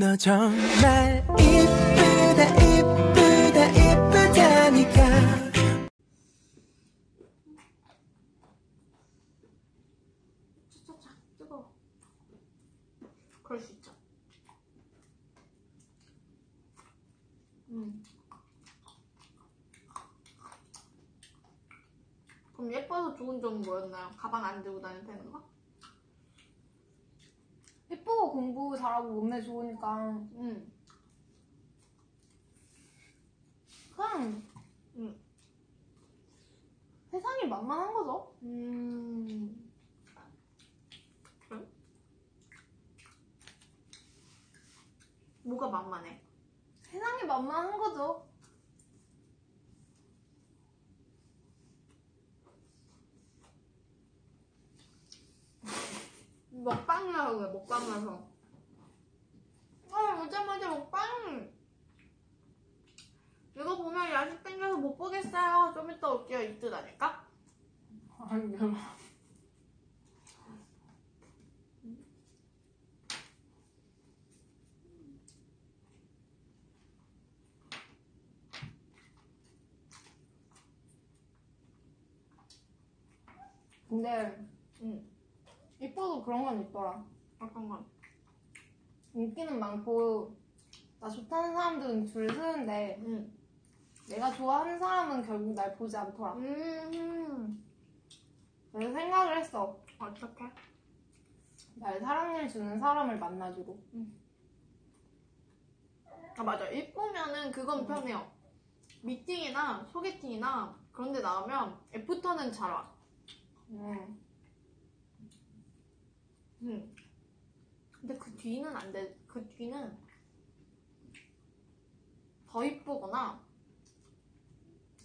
너 정말 이쁘다 이쁘다 이쁘다니까 차차차 뜨거워 그럴 수 있죠 음. 그럼 예뻐서 좋은 점은 뭐였나요? 가방 안 들고 되는 거? 예쁘고 공부 잘하고 몸매 좋으니까 응. 그냥 응. 세상이 만만한 거죠. 음. 그래? 뭐가 만만해? 세상이 만만한 거죠. 먹방이라고 해, 먹방이라서. 아, 오자마자 먹방! 이거 보면 야식 땡겨서 못 보겠어요. 좀 이따 올게요. 이뜻 아닐까? 아니, 근데 응. 이뻐도 그런 건 있더라. 어떤 건? 인기는 많고 나 좋다는 사람들은 줄 서는데 응. 내가 좋아하는 사람은 결국 날 보지 않더라. 음. 그래서 생각을 했어. 어떡해? 날 사랑을 주는 사람을 만나주고. 아, 맞아. 이쁘면은 그건 편해요. 미팅이나 소개팅이나 그런 데 나오면 애프터는 잘 와. 음. 응. 근데 그 뒤는 안 돼. 그 뒤는 더 이쁘거나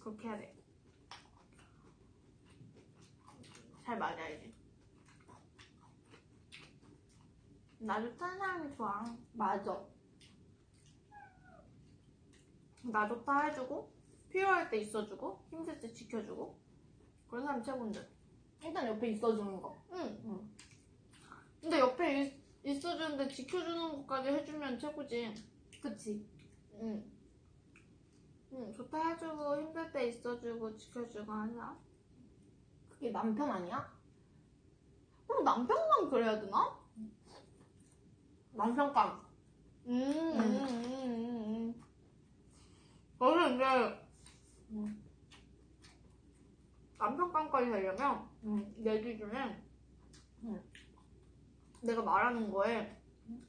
그렇게 해야 돼. 잘 맞아야지. 나 좋다는 사람이 좋아. 맞아. 나 좋다 해주고 필요할 때 있어주고 힘들 때 지켜주고 그런 사람 최고인데. 일단 옆에 있어주는 거. 응. 응. 근데 옆에 있, 있어주는데 지켜주는 것까지 해주면 최고지. 그치? 응. 응, 좋다 해주고, 힘들 때 있어주고, 지켜주고 사람? 그게 남편 아니야? 그럼 남편만 그래야 되나? 남편감. 음, 음, 음, 음, 음. 저는 이제, 응. 남편감까지 되려면, 응. 내 기준에, 응. 내가 말하는 거에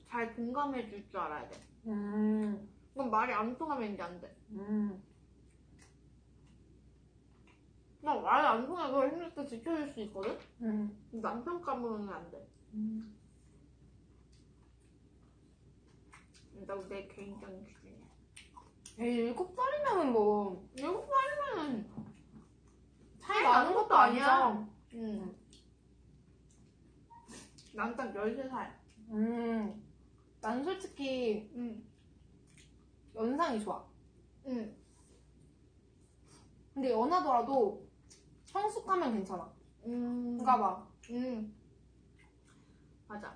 잘 공감해 줄 줄 알아야 돼. 음. 그럼 말이 안 통하면 이제 안 돼. 음. 나 말이 안 통해서 힘들 때 지켜줄 수 있거든? 음. 근데 남편감으로는 안 돼. 음. 나내 개인적인 기준이야. 에이, 일곱 살이면은 뭐, 일곱 살이면은 차이 나는 나는 것도 아니야. 응. 난 딱 13살. 음. 난 솔직히 응. 연상이 좋아. 응. 근데 연하더라도 성숙하면 괜찮아. 음. 그니까 막, 응. 맞아.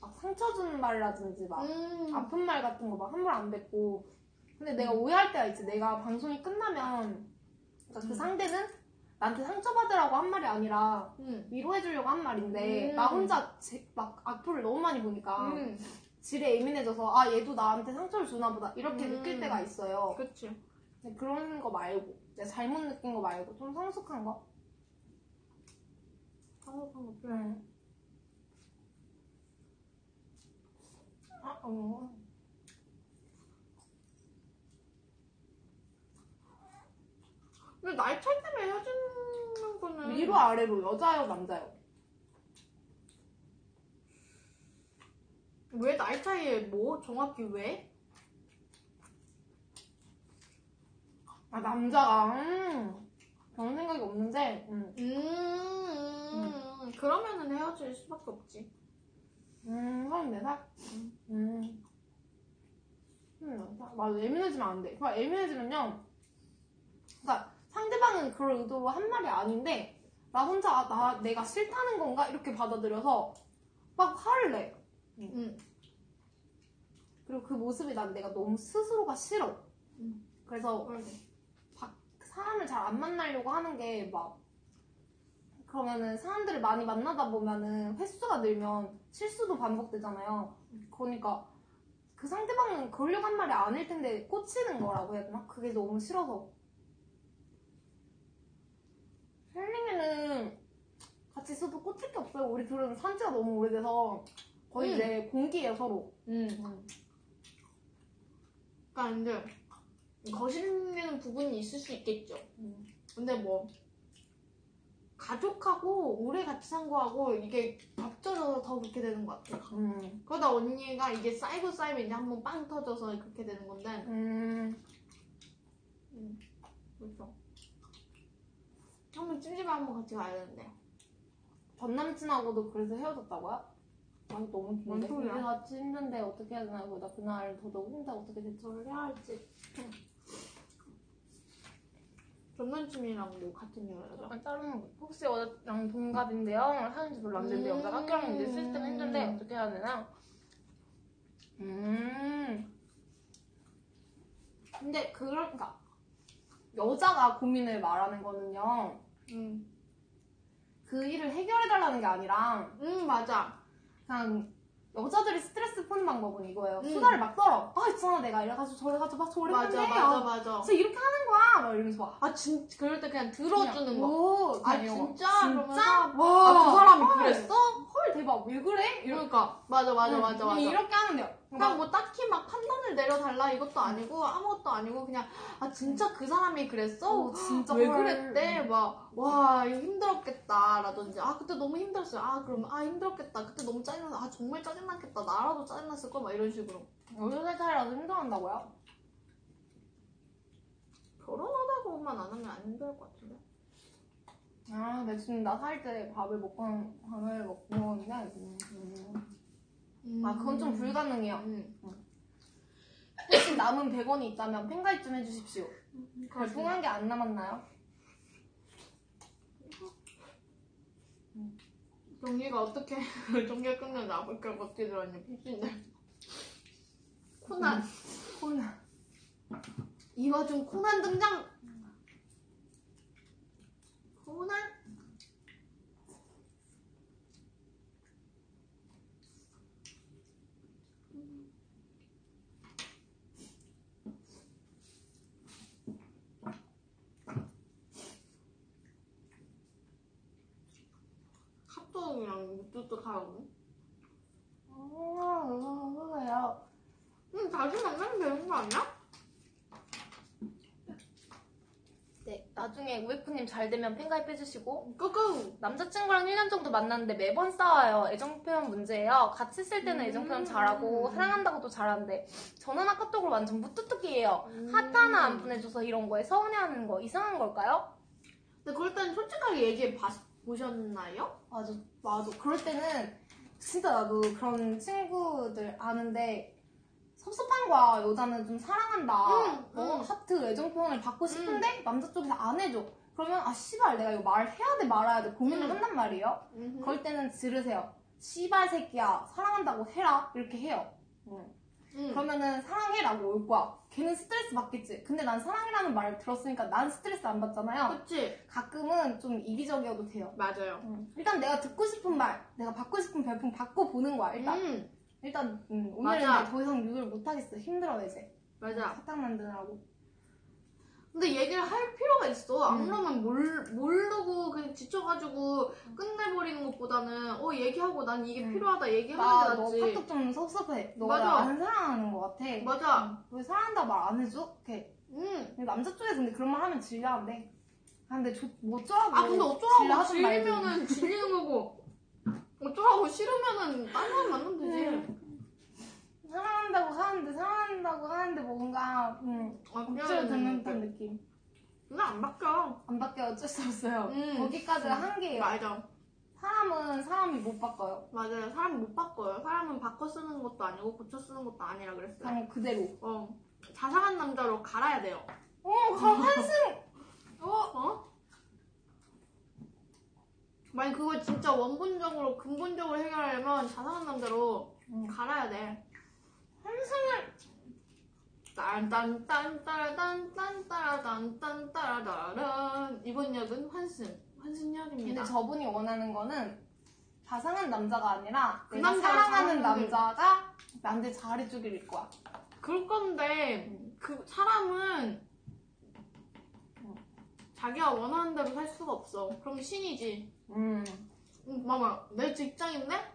막 상처 주는 말이라든지 막, 음. 아픈 말 같은 거 막 함부로 안 뱉고. 근데 내가 오해할 때가 있지. 내가 방송이 끝나면, 그러니까 그 음. 상대는 나한테 상처받으라고 한 말이 아니라 응. 위로해주려고 한 말인데, 음. 나 혼자 제- 막 악플을 너무 많이 보니까, 응. 질에 예민해져서, 아, 얘도 나한테 상처를 주나 보다. 이렇게 음. 느낄 때가 있어요. 그치. 그런 거 말고, 내가 잘못 느낀 거 말고, 좀 성숙한 거? 성숙한 거. 응. 아, 어. 근데 나이 차이 때문에 헤어지는 거는. 위로 아래로, 여자요, 남자요? 왜 나이 차이에 뭐? 정확히 왜? 아, 남자가, 음. 그런 생각이 없는데, 음. 음. 그러면은 헤어질 수밖에 없지. 음, 34살? 음. 음, 맞아. 예민해지면 안 돼. 그러니까 예민해지면요. 그러니까 상대방은 그럴 의도로 한 말이 아닌데, 나 혼자, 나, 내가 싫다는 건가? 이렇게 받아들여서 막 화를 내. 응. 그리고 그 모습이 난 내가 너무 스스로가 싫어. 음. 그래서 사람을 잘 안 만나려고 하는 게 막 그러면은 사람들을 많이 만나다 보면은 횟수가 늘면 실수도 반복되잖아요. 그러니까 그 상대방은 그러려고 한 말이 아닐 텐데 꽂히는 거라고 해야 되나? 그게 너무 싫어서. 헬링이는 같이 있어도 꽂힐 게 없어요. 우리 둘은 산지가 너무 오래돼서 거의 음. 이제 공기예요 서로. 응. 그러니까 이제 거슬리는 부분이 있을 수 있겠죠. 음. 근데 뭐 가족하고 오래 같이 산 거하고 이게 겹쳐져서 더 그렇게 되는 것 같아. 음. 그러다 언니가 이게 쌓이고 쌓이면 이제 한번 빵 터져서 그렇게 되는 건데. 음. 그렇죠. 한번 찜질방 한번 같이 가야 되는데. 전 남친하고도 그래서 헤어졌다고요? 아 너무 뭔 긴데 소리야? 우리 같이 힘든데 어떻게 해야 되나 보다 그날 더더욱 혼자 어떻게 대처를 해야 할지 전 남친이랑 뭐 같은 여자죠? 약간 다른 분. 혹시 여자랑 동갑인데요? 하는지 별로 안 되는데 음. 여자가 학교랑 이제 시스템 힘든데 어떻게 해야 되나? 음 근데 그러니까 여자가 고민을 말하는 거는요 응. 그 일을 해결해달라는 게 아니라 응, 맞아. 그냥 여자들이 스트레스 푸는 방법은 이거예요. 음. 수다를 막 떨어. 아 있잖아 내가 이래가지고 저래가지고 막 저랬는데 맞아, 맞아, 맞아. 진짜 이렇게 하는 거야. 막 이러면서 막 아, 진, 그럴 때 그냥 들어주는 거. 오, 아, 그냥. 진짜? 진짜? 그러면서 와, 아, 그 사람이 헐. 그랬어? 헐 대박 왜 그래? 이러 그러니까. 맞아, 맞아, 응, 맞아, 그냥 맞아. 이렇게 하면 돼요. 그냥 뭐 딱히 막 판단을 내려달라 이것도 아니고 아무것도 아니고 그냥 아 진짜 그 사람이 그랬어? 어, 진짜 왜 헐. 그랬대? 막와 이거 힘들었겠다라든지 아 그때 너무 힘들었어요. 아 그럼 아 힘들었겠다. 그때 너무 짜증나. 아 정말 짜증났겠다. 나라도 짜증났을 걸 막 이런 식으로 여자 사이라도 힘들어한다고요? 결혼하다고만 안 하면 안 힘들 것 같은데. 아, 나 지금 나 살 때 밥을 먹고 밥을 먹고 먹었는데 음, 음. 아 그건 좀 불가능해요. 음. 혹시 남은 100원이 있다면 팬가입 좀 해주십시오. 별풍한 게 안 남았나요? 경기가 어떻게 경기가 끝나자 아프리카 어떻게 들었니? 피신데 코난 코난. 이 와 중 코난 등장. 코난 카톡이랑 무뚜뚜 하라고? 아, 그거요. 응, 다시 만나면 되는 거 아니야? 네, 나중에 우에프님 잘 되면 팬가입 해주시고 끄끄! 남자친구랑 1년 정도 만났는데 매번 싸워요. 애정 표현 문제예요. 같이 있을 때는 애정 표현 잘하고 음. 사랑한다고도 잘하는데 전화나 카톡으로 완전 무뚝뚝이에요. 음. 하트 하나 안 보내줘서 이런 거에 서운해하는 거 이상한 걸까요? 근데 그럴 땐 솔직하게 얘기해 봐, 보셨나요? 맞아, 맞아. 그럴 때는 진짜 나도 그런 친구들 아는데 섭섭한 거야. 여자는 좀 사랑한다. 응, 뭐 응. 하트 애정 표현을 받고 싶은데 남자 쪽에서 안 해줘. 그러면 아 씨발 내가 이거 말해야 돼 말아야 돼 고민을 응. 한단 말이에요. 음. 그럴 때는 들으세요. 씨발 새끼야 사랑한다고 해라 이렇게 해요. 음. 그러면은 사랑해라고 올 거야. 걔는 스트레스 받겠지. 근데 난 사랑이라는 말을 들었으니까 난 스트레스 안 받잖아요. 그치? 가끔은 좀 이기적이어도 돼요. 맞아요. 일단 내가 듣고 싶은 말, 내가 받고 싶은 별풍 받고 보는 거야. 일단 음, 일단 음, 맞아. 오늘은 이제 더 이상 유도를 못 하겠어. 힘들어 이제. 맞아. 사탕 만드느라고. 근데 얘기를 할 필요가 있어. 안 음. 그러면 몰, 모르고 그냥 지쳐가지고 끝내버리는 것보다는 어 얘기하고 난 이게 음. 필요하다 얘기하는 나게너 낫지. 카톡 좀 섭섭해. 너가 맞아. 나안 사랑하는 것 같아. 맞아. 왜 사랑한다 말 안 해줘? 이렇게. 음. 남자 쪽에서 근데 그런 말 하면 질려한데. 아 근데 저, 뭐 어쩌라고. 아 근데 어쩌라고. 질리면은 질리는 거고 어쩌라고 싫으면은 딴 사람 만나면 되지. 음. 사랑한다고 하는데 사랑한다고 하는데 뭔가 음, 아 억지로 듣는 듯한 느낌. 근데 안 바뀌어. 안 바뀌어 어쩔 수 없어요. 음. 거기까지가 한계예요. 맞아. 사람은 사람이 못 바꿔요. 맞아요. 사람 못 바꿔요. 사람은 바꿔 쓰는 것도 아니고 고쳐 쓰는 것도 아니라 그랬어요. 그냥 그대로. 어. 자상한 남자로 갈아야 돼요. 어, 가- 한승 어? 어? 만약 그걸 진짜 원본적으로 근본적으로 해결하려면 자상한 남자로 음. 갈아야 돼. 환승을 딴딴딴따라딴딴따라딴딴따라따란 이번 역은 환승 환승역입니다. 근데 저분이 원하는 거는 자상한 남자가 아니라 그 내가 사랑하는 남자가 나한테 잘해주길 거야. 그럴 건데 그 사람은 자기가 원하는 대로 살 수가 없어. 그럼 신이지. 음. 음, 봐봐 내 직장인데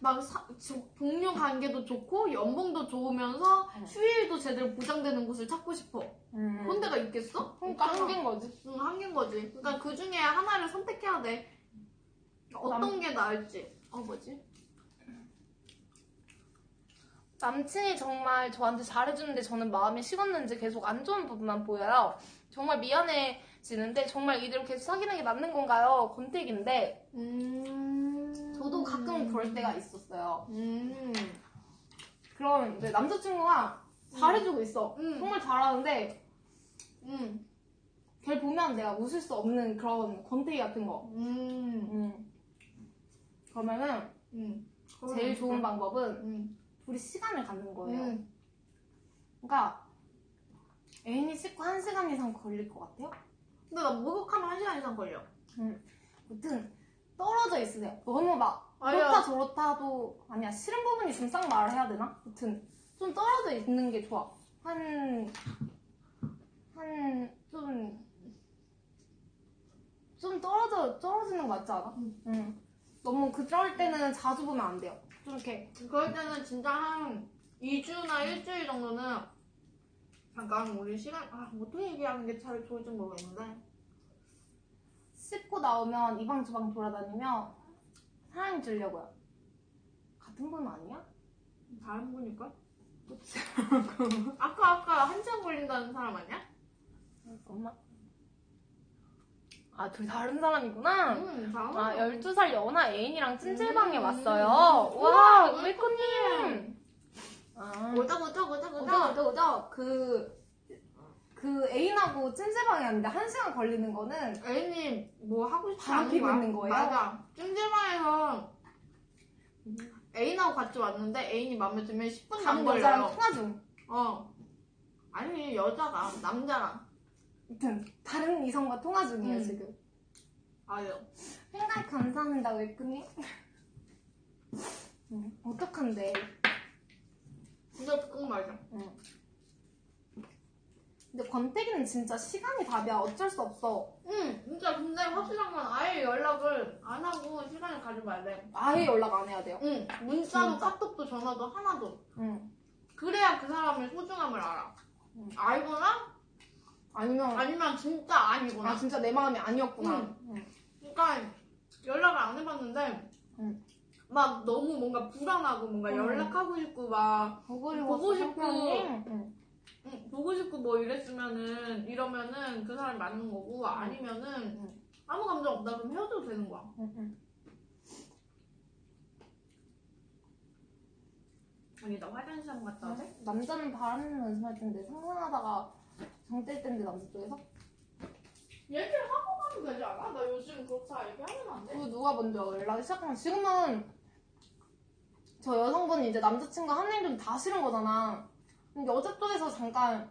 막 사- 지- 동료 관계도 좋고 연봉도 좋으면서 음. 휴일도 제대로 보장되는 곳을 찾고 싶어. 음. 그런 데가 있겠어? 그러니까. 한계인 거지. 응, 한계인 거지. 그러니까 그 중에 하나를 선택해야 돼. 어떤 남- 게 나을지. 어, 뭐지? 남친이 정말 저한테 잘해주는데 저는 마음이 식었는지 계속 안 좋은 부분만 보여요. 정말 미안해 지는데 정말 이대로 계속 사귀는 게 맞는 건가요? 권태기인데 음. 저도 가끔 그럴 때가 있었어요. 음. 그럼 이제 남자친구가 잘해주고 있어. 음. 정말 잘하는데 음. 걔를 보면 내가 웃을 수 없는 그런 권태기 같은 거. 음. 음. 그러면은 음. 제일 좋은 방법은 음. 둘이 시간을 갖는 거예요. 음. 그러니까 애인이 씻고 한 시간 이상 걸릴 것 같아요? 근데 나 목욕하면 한 시간 이상 걸려. 아무튼 떨어져 있으세요. 너무 막 아니야. 그렇다 저렇다도 아니야 싫은 부분이 있으면 싹 말을 해야 되나? 아무튼 좀 떨어져 있는 게 좋아. 한 한 좀 좀 떨어져 떨어지는 거 맞지 않아? 응. 응. 너무 그럴 때는 자주 보면 안 돼요. 좀 이렇게 그럴 때는 진짜 한 2주나 일주일 정도는 잠깐 우리 시간, 아, 어떻게 얘기하는 게 잘 좋을지 모르겠는데. 씻고 나오면 이방저방 돌아다니며 사랑이 주려고요. 같은 분 아니야? 다른 분일걸? 아까, 아까 한참 걸린다는 사람 아니야? 엄마. 아, 둘 다른 사람이구나. 응, 다른 아, 사람. 12살 연하 애인이랑 찜질방에 음. 왔어요. 우와, 와, 우리코님. 아, 오자, 오자, 오자, 오죠, 오자. 오죠, 오죠. 그, 그 애인하고 찜질방에 왔는데 한 시간 걸리는 거는 애인이 뭐 하고 싶지 바람 않은 피고 거야. 있는 거예요? 맞아. 찜질방에서 애인하고 같이 왔는데 애인이 마음에 들면 10분도 안 여자랑 걸려요. 통화 중. 어. 아니, 여자가, 남자랑. 아무튼, 다른 이성과 통화 중이에요, 음. 지금. 아유. 생각 감사합니다, 웨꾸님. 음, 어떡한데. 진짜 그건 맞아. 근데 권태기는 진짜 시간이 답이야. 어쩔 수 없어. 응, 진짜 근데 확실한 건 아예 연락을 안 하고 시간을 가져봐야 돼. 아예 연락 안 해야 돼요. 응, 문자도 진짜. 카톡도 전화도 하나도. 응. 그래야 그 사람의 소중함을 알아. 응. 알거나 아니면 아니면 진짜 아니구나. 아 진짜 내 마음이 아니었구나. 응. 응. 그러니까 연락을 안 해봤는데 응. 막 너무 뭔가 불안하고 뭔가 응. 연락하고 싶고 막 보고 보고 싶고. 응. 응, 보고 싶고 뭐 이랬으면은 이러면은 그 사람이 맞는 거고 아니면은 응. 아무 감정 없다 그럼 헤어져도 되는 거야. 아니 나 화장실 한번 갔다 돼? 남자는 바람 연습할 텐데 상상하다가 정뜰 텐데 남자 쪽에서 얘기를 하고 가면 되지 않아? 나 요즘 그렇다 이렇게 하면 안 돼? 그 누가 먼저 연락이 시작하면 지금은 저 여성분이 이제 남자친구 하는 일좀다 싫은 거잖아. 근데 쪽에서 잠깐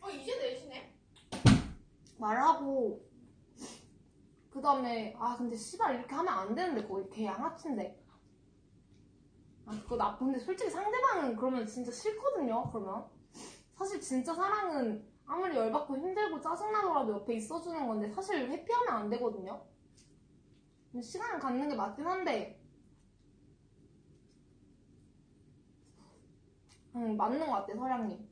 어 이제 내시네? 말하고 그 다음에 아 근데 씨발 이렇게 하면 안 되는데 거기 걔 양아치인데 아 그거 나쁜데 솔직히 상대방은 그러면 진짜 싫거든요 그러면 사실 진짜 사랑은 아무리 열받고 힘들고 짜증나더라도 옆에 있어주는 건데 사실 회피하면 안 되거든요 시간을 갖는 게 맞긴 한데 응 맞는 것 같아 서량님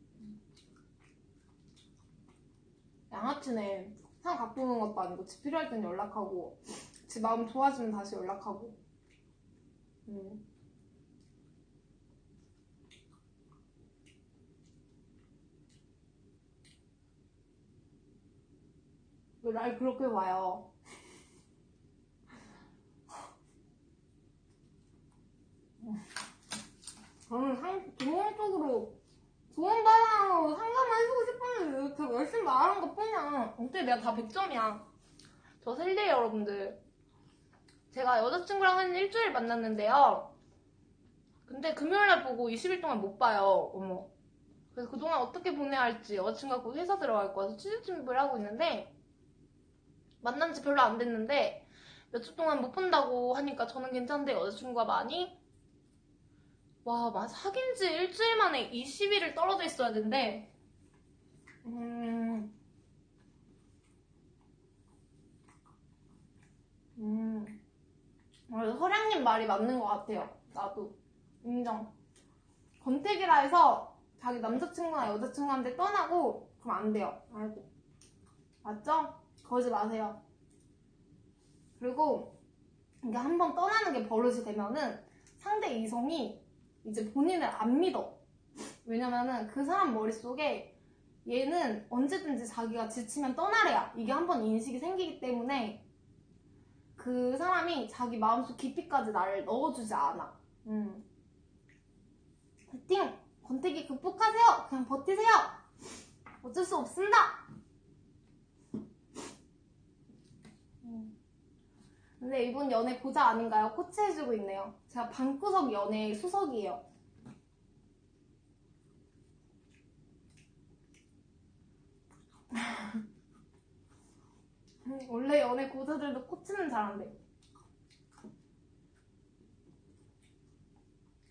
양아치네. 상 오는 것도 아니고 집 필요할 땐 연락하고 집 마음 좋아지면 다시 연락하고. 음. 왜날 그렇게 봐요? 저는 상, 좋은 쪽으로 좋은 방향으로 상담을 해주고 싶었는데 이렇게 열심히 말하는 것 뿐이야. 어때 내가 다 100점이야. 저 셀리에 여러분들. 제가 여자친구랑 한 일주일 만났는데요. 근데 금요일날 보고 20일 동안 못 봐요. 어머. 그래서 그동안 어떻게 보내야 할지 여자친구가 곧 회사 들어갈 거라서 취직 준비를 하고 있는데 만난 지 별로 안 됐는데 몇 주 동안 못 본다고 하니까 저는 괜찮은데 여자친구가 많이 와, 막 사귄 지 일주일 만에 20일을 떨어져 있어야 된대. 음. 음. 아, 서량님 말이 맞는 것 같아요. 나도. 인정. 권태기라 해서 자기 남자친구나 여자친구한테 떠나고 그럼 안 돼요. 알고. 맞죠? 그러지 마세요. 그리고 이게 한번 떠나는 게 버릇이 되면은 상대 이성이 이제 본인을 안 믿어. 왜냐면은 그 사람 머릿속에 얘는 언제든지 자기가 지치면 떠나래야. 이게 한 번 인식이 생기기 때문에 그 사람이 자기 마음속 깊이까지 나를 넣어주지 않아. 음. 파이팅! 권태기 극복하세요! 그냥 버티세요! 어쩔 수 없습니다! 근데 이분 연애 고자 아닌가요? 코치해주고 있네요. 제가 방구석 연애 수석이에요. 음, 원래 연애 고자들도 코치는 잘한대.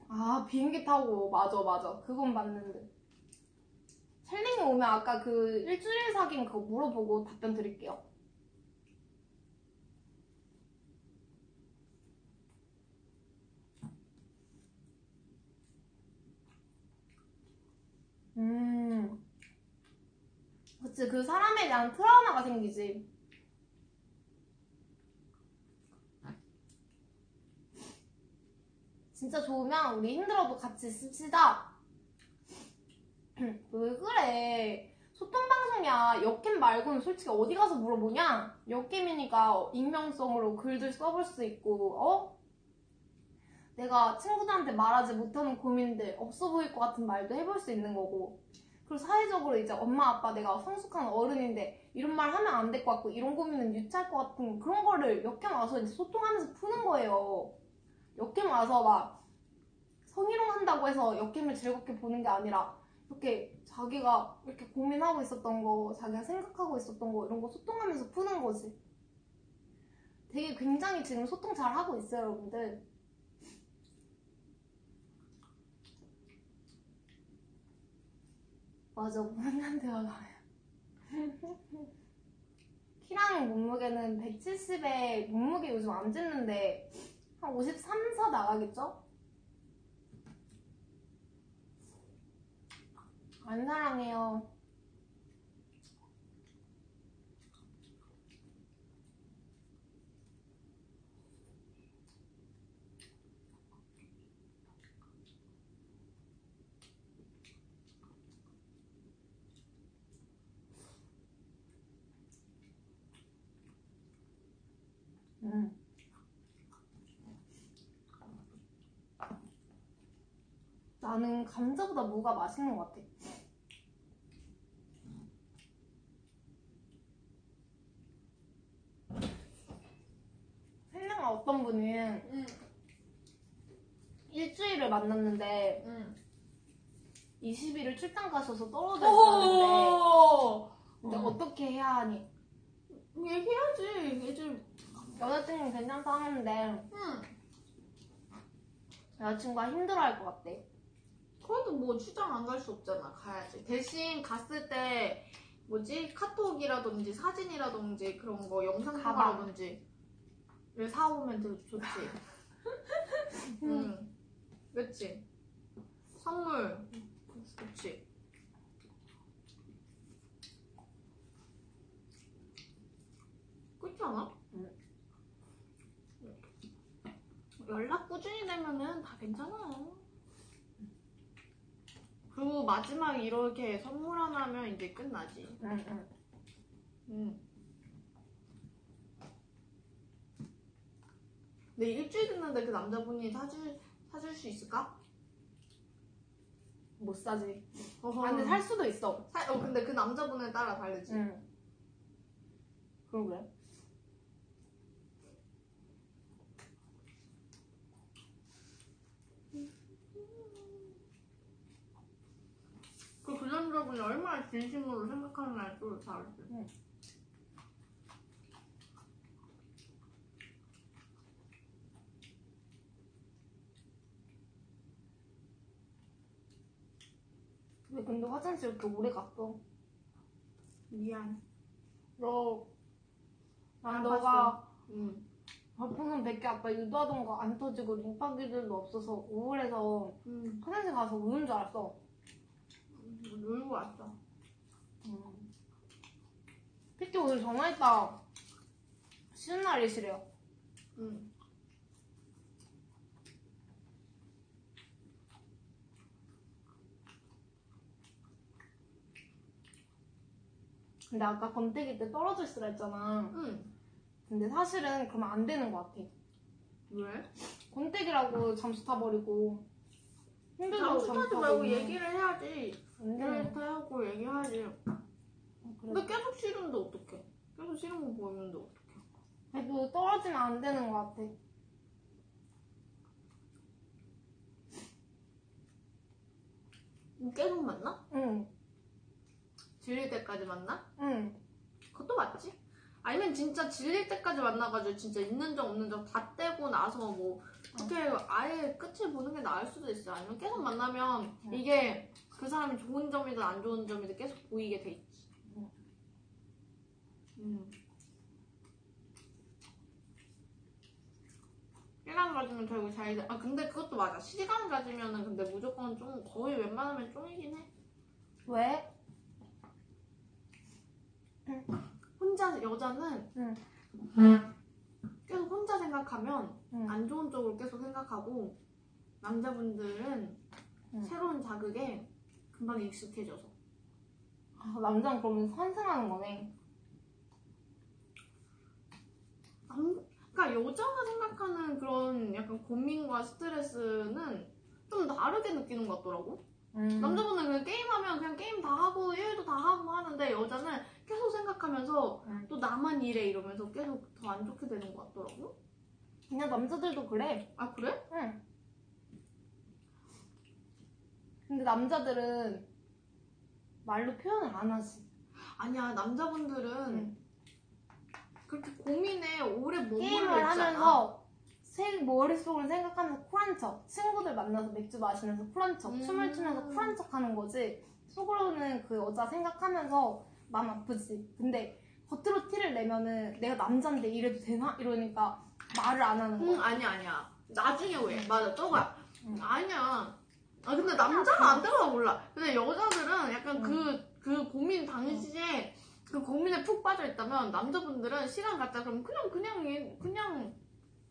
아, 비행기 타고. 맞아, 맞아. 그건 맞는데. 첼링이 오면 아까 그 일주일 사귄 그거 물어보고 답변 드릴게요. 음. 그치, 그 사람에 대한 트라우마가 생기지. 진짜 좋으면 우리 힘들어도 같이 씁시다. 왜 그래? 소통방송이야. 역캠 말고는 솔직히 어디 가서 물어보냐? 역캠이니까 익명성으로 글들 써볼 수 있고, 어? 내가 친구들한테 말하지 못하는 고민들, 없어 보일 것 같은 말도 해볼 수 있는 거고. 그리고 사회적으로 이제 엄마, 아빠 내가 성숙한 어른인데 이런 말 하면 안 될 것 같고, 이런 고민은 유치할 것 같은 그런 거를 역캠 와서 이제 소통하면서 푸는 거예요. 역캠 와서 막 성희롱 한다고 해서 역캠을 즐겁게 보는 게 아니라 이렇게 자기가 이렇게 고민하고 있었던 거, 자기가 생각하고 있었던 거 이런 거 소통하면서 푸는 거지. 되게 굉장히 지금 소통 잘 하고 있어요, 여러분들. 맞아, 대화 나와요. 키랑 몸무게는 170에 몸무게 요즘 안 쟀는데 한 53, 4 나가겠죠? 안 사랑해요. 음. 나는 감자보다 무가 맛있는 것 같아. 셀레가 어떤 분이 응, 일주일을 만났는데 응. 20일을 출장 가셔서 떨어져 있었는데 오! 근데 어. 어떻게 해야 하니? 얘기해야지. 얘들, 여자친구 괜찮다 하는데 응. 여자친구가 힘들어할 것 같대. 그래도 뭐 출장 안 갈 수 없잖아. 가야지. 대신 갔을 때 뭐지 카톡이라든지 사진이라든지 그런 거 영상 가방. 통화라든지 를 사오면 더 좋지. 응. 그치. 선물. 그치. 그렇지 않아? 응. 연락 꾸준히 되면은 다 괜찮아. 그리고 마지막 이렇게 선물 하나 하면 이제 끝나지. 응, 응. 응. 근데 일주일 됐는데 그 남자분이 사줄, 사줄 수 있을까? 못 사지. 어허. 아, 근데 살 수도 있어. 사- 어, 근데 그 남자분에 따라 다르지. 응. 그러게. 남자분이 얼마나 진심으로 생각하느냐에 또 다르지. 응. 왜 근데 화장실 이렇게 오래 갔어? 미안. 너, 난안 너가 응. 발포는 100개 아까 유도하던 거 안 터지고 림파기들도 없어서 우울해서 응. 화장실 가서 우는 줄 알았어. 놀고 왔어. 피티 오늘 전화했다. 쉬는 날이시래요. 응. 근데 아까 건태기 때 떨어져 있으라 했잖아. 응. 근데 사실은 그러면 안 되는 것 같아. 왜? 건태기라고 잠수 타버리고 힘들다고 잠수 타지 타고 말고 얘기를 해야지. 이렇게 거 하고 얘기하지. 그래. 근데 계속 싫은데 어떡해? 계속 싫은 거 보이는데 어떡해? 그래도 떨어지면 안 되는 것 같아. 계속 만나? 응, 질릴 때까지 만나? 응. 그것도 맞지? 아니면 진짜 질릴 때까지 만나가지고 진짜 있는 적 없는 적 다 떼고 나서 뭐 어떻게 아예 끝을 보는 게 나을 수도 있어. 아니면 계속 만나면 응. 이게 그 사람이 좋은 점이든 안 좋은 점이든 계속 보이게 돼 있지. 응. 음. 시간 가지면 결국 잘 돼. 아 근데 그것도 맞아. 시간 가지면은 근데 무조건 좀 거의 웬만하면 쫑이긴 해. 왜? 혼자 여자는 응. 계속 혼자 생각하면 응. 안 좋은 쪽으로 계속 생각하고 남자분들은 응. 새로운 자극에 금방 익숙해져서 아, 남자는 그러면 환승하는 거네. 남- 그러니까 여자가 생각하는 그런 약간 고민과 스트레스는 좀 다르게 느끼는 것 같더라고. 음. 남자분은 그냥 게임하면 그냥 게임 다 하고 일도 다 하고 하는데 여자는 계속 생각하면서 음. 또 나만 이래 이러면서 계속 더 안 좋게 되는 것 같더라고. 그냥 남자들도 그래. 아 그래? 응. 근데 남자들은 말로 표현을 안 하지. 아니야 남자분들은 응. 그렇게 고민에 오래 머물러 게임을 있잖아. 하면서 생, 머릿속으로 생각하면서 쿨한 척. 친구들 만나서 맥주 마시면서 쿨한 척. 음. 춤을 추면서 쿨한 척 하는 거지. 속으로는 그 여자 생각하면서 마음 아프지. 근데 겉으로 티를 내면은 내가 남잔데 이래도 되나? 이러니까 말을 안 하는 응 거야. 아니야 아니야. 나중에 왜? 맞아 저거야. 응. 아니야. 아 근데 남자는 안 들어가 몰라. 근데 여자들은 약간 응. 그그 고민 당시에 그 고민에 푹 빠져 있다면 남자분들은 시간 갖다 그럼 그냥 그냥 얘- 그냥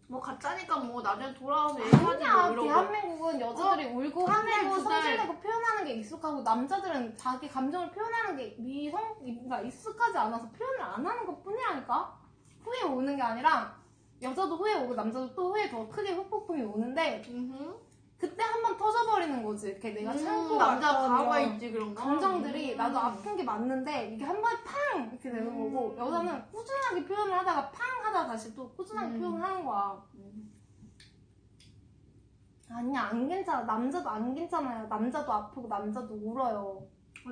뭐 가짜니까 뭐 나중에 돌아와서 얘기하지 아니야. 뭐 이러고. 대한민국은 여자들이 울고 화내고 성질내고 표현하는 게 익숙하고 남자들은 자기 감정을 표현하는 게 미성, 그러니까 익숙하지 않아서 표현을 안 하는 것 뿐이라니까. 후회 오는 게 아니라 여자도 후회 오고 남자도 또 후회 더 크게 후폭풍이 오는데 음흠. 그때 한 번 터져버리는 거지. 이렇게 내가 음, 참고 남자 가가 있지 그런 거. 감정들이 음. 나도 아픈 게 맞는데 이게 한 번에 팡 이렇게 되는 음. 거고 여자는 꾸준하게 표현을 하다가 팡 하다가 다시 또 꾸준하게 음. 표현을 하는 거야. 음. 아니야 안 괜찮아 남자도 안 괜찮아요 남자도 아프고 남자도 울어요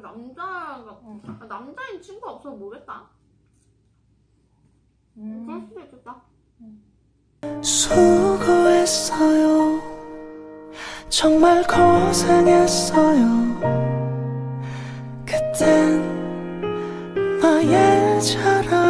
남자가 응. 아, 남자인 친구 없어서 모르겠다. 그럴 음. 수도 있겠다. 수고했어요. 정말 고생했어요. 그땐 나의 자랑이죠.